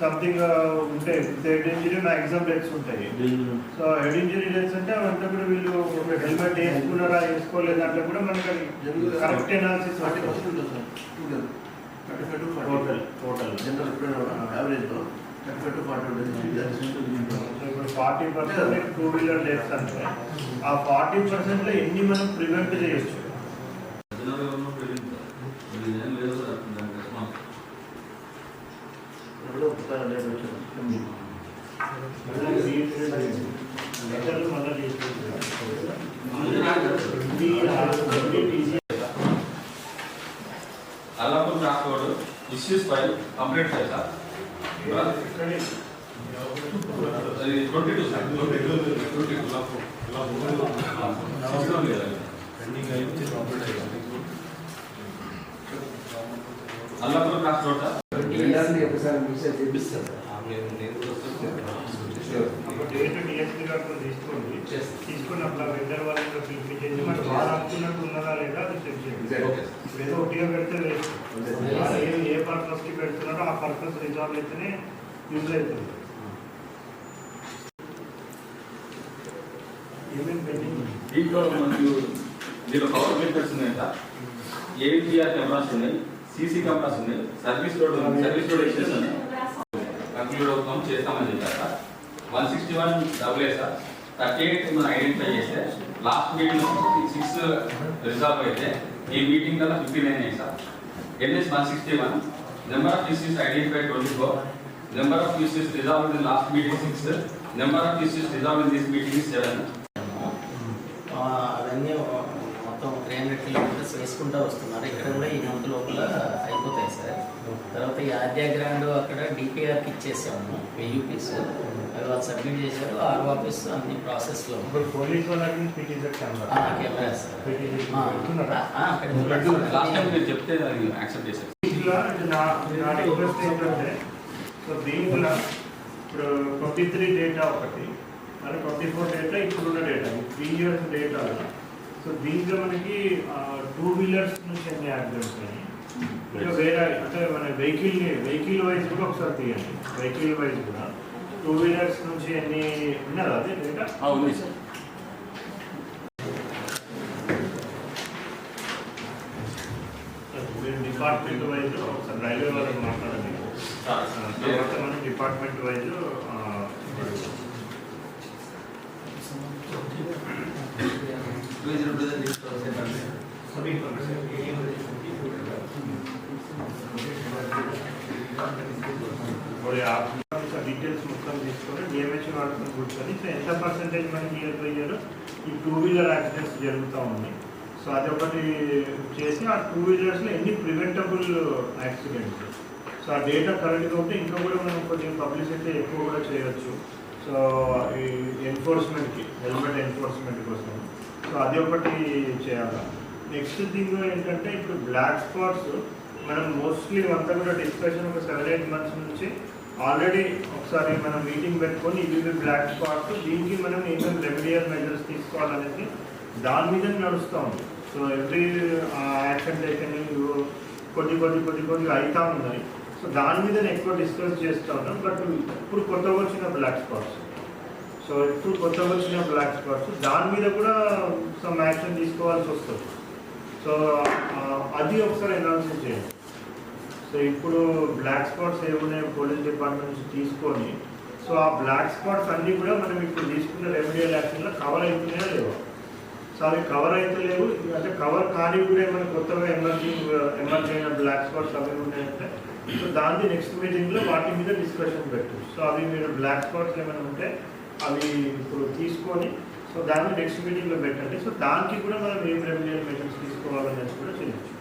Something ఉంటాయి head injury maximum deaths ఉంటాయి. So head injury deaths అంటే అవంతా కూడా వీళ్ళు హెల్మెట్ వేసుకున్నారా వేసుకోలేదు అంటే కూడా మనకి కరెక్ట్ ఎనాలిసిస్ ఫార్టీ పర్సెంట్ ఉంటుంది sir. Two wheeler thirty five to forty total total general యావరేజ్లో thirty five to forty ఉంటుంది. ఇప్పుడు forty percent two wheeler deaths అంటే ఆ ఫార్టీ పర్సెంట్లో ఎన్ని మనం ప్రివెంట్ చేయొచ్చు ఇప్పుడు ఒకసారి లేదు వచ్చింది లెటర్లు మళ్ళీ తీసుకుంటున్నాం Allapur రాసుకోడు issues file complete file sir twenty two sir. Twenty two twenty తీసుకుని అట్లా వెండర్ వాళ్ళని పిలిపించేసి మనకు వాళ్ళు అనుకున్నట్టు ఉన్నదా లేదా అది చెక్ చేయండి ఏదో ఒకటిగా పెడితే లేదు. ఏ ఏ కి పెడుతున్నారో ఆ పర్పస్ రిజాల్వ్ అయితేనే యూజ్ అవుతుంది దీంట్లో మనకు దీంట్లో పవర్ మీటర్స్ ఉన్నాయి సార్ కెమెరాస్ ఉన్నాయి సీసీ కెమెరాస్ ఉన్నాయి. Service road service road extension conclude అవుతాం చేస్తామని చెప్పారు one sixty one double A sir. Thirty eight మనం ఐడెంటిఫై చేస్తే లాస్ట్ మీటింగ్ సిక్స్ రిజాల్వ్ అయితే ఈ మీటింగ్ కల్లా ఫిఫ్టీ నైన్ అయ్యి sir. NS one sixty one. Number of issues identify twenty four. Number of issues resolve in last meeting six. Number of issues resolve in this meeting seven అవన్నీ మొత్తం three hundred kilometres వేసుకుంటూ వస్తున్నారు. ఇక్కడ కూడా ఈ తర్వాత ఈ ఆద్య గ్రాండ్ అక్కడ డిపిఆర్కి ఇచ్చేసాము. యూపీస్ అవి వాళ్ళు సబ్మిట్ చేశారు. ఆర్ ఆఫీస్ అన్ని ప్రాసెస్లో టైం మీరు చెప్తే అది యాక్సెప్ట్ చేశారు. సో దీంట్లో ఇప్పుడు ట్వంటీ త్రీ డేటా ఒకటి మరి ట్వంటీ ఫోర్ డేటా ఇప్పుడున్న data three years data so దీంట్లో మనకి టూ వీలర్స్ నుంచి యాక్సిడెంట్స్ అయినాయి ఇంకా వేరే అంటే మన వెహికల్ వెహికల్ వైజ్ కూడా ఒకసారి తీయండి. వెహికల్ వైజ్ కూడా. టూ వీలర్స్ నుంచి ఎన్ని ఉన్నదా అదే డేటా ఉంది సార్. డిపార్ట్మెంట్ వైజ్ ఒకసారి రైల్వే వాళ్ళకి మాట్లాడండి. తర్వాత మనం డిపార్ట్మెంట్ వైజ్ డీటెయిల్స్ మొత్తం తీసుకొని డిఎంహెచ్ వాడుకొని కూర్చొని సో ఎంత పర్సెంటేజ్ మనకి ఇయర్ బై ఇయర్ ఈ టూ వీలర్ యాక్సిడెంట్స్ జరుగుతూ ఉన్నాయి. సో అది ఒకటి చేసి ఆ టూ వీలర్స్లో ఎన్ని ప్రివెంటబుల్ యాక్సిడెంట్స్ సో ఆ డేటా కరెక్ట్గా ఉంటే ఇంకా కూడా మనం కొంచెం పబ్లిసిటీ ఎక్కువ కూడా చేయొచ్చు. సో ఈ ఎన్ఫోర్స్మెంట్కి హెల్మెట్ ఎన్ఫోర్స్మెంట్ కోసం. సో అది ఒకటి చేయాలి. నెక్స్ట్ థింగ్ ఏంటంటే ఇప్పుడు బ్లాక్ స్పాట్స్ మనం మోస్ట్లీ అంతా కూడా డిస్కషన్ ఒక సెవెన్ ఎయిట్ మంత్స్ నుంచి ఆల్రెడీ ఒకసారి మనం మీటింగ్ పెట్టుకొని ఇవి బ్లాక్ స్పాట్స్ దీనికి మనం ఏమేమి రెమెడియల్ మెజర్స్ తీసుకోవాలనేది దాని మీద నడుస్తూ ఉంది. సో ఎవ్రీ యాక్షన్ టేకన్ కొద్ది కొద్ది కొద్ది కొద్దిగా అవుతా ఉన్నాయి. సో దాని మీద ఎక్కువ డిస్కస్ చేస్తూ ఉన్నాం బట్ ఇప్పుడు కొత్తగా వచ్చిన బ్లాక్ స్పాట్స్ సో ఇప్పుడు కొత్తగా వచ్చిన బ్లాక్ స్పాట్స్ దాని మీద కూడా సమ్ యాక్షన్ తీసుకోవాల్సి వస్తుంది. సో అది ఒకసారి అనాలిసిస్ చేయండి. సో ఇప్పుడు బ్లాక్ స్పాట్స్ ఏమున్నాయి పోలీస్ డిపార్ట్మెంట్ నుంచి తీసుకొని సో ఆ బ్లాక్ స్పాట్స్ అన్నీ కూడా మనం ఇప్పుడు తీసుకున్న రెమెడియల్ యాక్షన్లో కవర్ అవుతున్నాయా లేవా? సో అవి కవర్ అయితే లేవు అంటే కవర్ కానీ కూడా ఏమైనా కొత్తగా ఎమర్జింగ్ ఎమర్జ్ అయిన బ్లాక్ స్పాట్స్ అవి ఉన్నాయంటే సో దాన్ని నెక్స్ట్ మీటింగ్లో వాటి మీద డిస్కషన్ పెట్టు. సో అవి మీరు బ్లాక్ స్పాట్స్ ఏమైనా ఉంటే అవి ఇప్పుడు తీసుకొని సో దాన్ని నెక్స్ట్ మీటింగ్లో పెట్టండి. సో దానికి కూడా మనం ఏం రెమెడియల్ మెషన్స్ తీసుకోవాలనేది కూడా చేయొచ్చు.